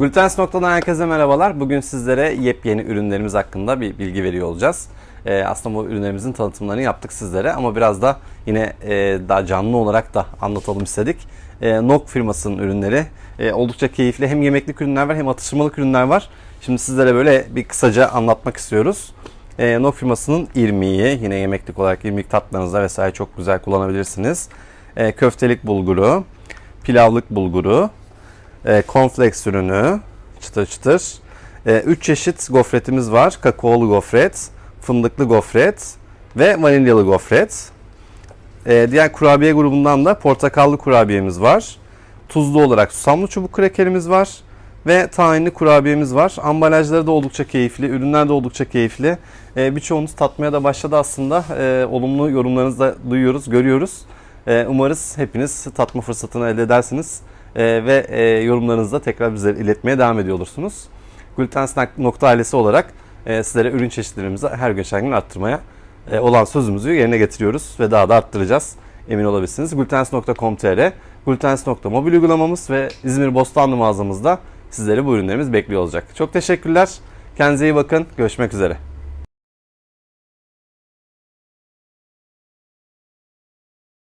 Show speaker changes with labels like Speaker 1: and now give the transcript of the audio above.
Speaker 1: Glutens.'dan herkese merhabalar. Bugün sizlere yepyeni ürünlerimiz hakkında bir bilgi veriyor olacağız. Ee, aslında bu ürünlerimizin tanıtımlarını yaptık sizlere ama biraz da yine e, daha canlı olarak da anlatalım istedik. E, Nok firmasının ürünleri e, oldukça keyifli. Hem yemeklik ürünler var hem atıştırmalık ürünler var. Şimdi sizlere böyle bir kısaca anlatmak istiyoruz. E, Nok firmasının irmiği yine yemeklik olarak irmik tatlarınızda vesaire çok güzel kullanabilirsiniz. E, köftelik bulguru, pilavlık bulguru, e, cornflakes ürünü çıtır çıtır. 3 çeşit gofretimiz var. Kakaolu gofret, fındıklı gofret ve vanilyalı gofret. E, diğer kurabiye grubundan da portakallı kurabiyemiz var. Tuzlu olarak susamlı çubuk krekerimiz var. Ve tahinli kurabiyemiz var. Ambalajları da oldukça keyifli, ürünler de oldukça keyifli. E, birçoğunuz tatmaya da başladı aslında. E, olumlu yorumlarınızı da duyuyoruz, görüyoruz. E, umarız hepiniz tatma fırsatını elde edersiniz. E, ve e, yorumlarınızı da tekrar bize iletmeye devam ediyor olursunuz. Snack nokta ailesi olarak e, sizlere ürün çeşitlerimizi her geçen gün arttırmaya e, olan sözümüzü yerine getiriyoruz ve daha da arttıracağız. Emin olabilirsiniz. Glutens.com.tr, Glutens.mobil uygulamamız ve İzmir Bostanlı mağazamızda sizleri bu ürünlerimiz bekliyor olacak. Çok teşekkürler. Kendinize iyi bakın. Görüşmek üzere.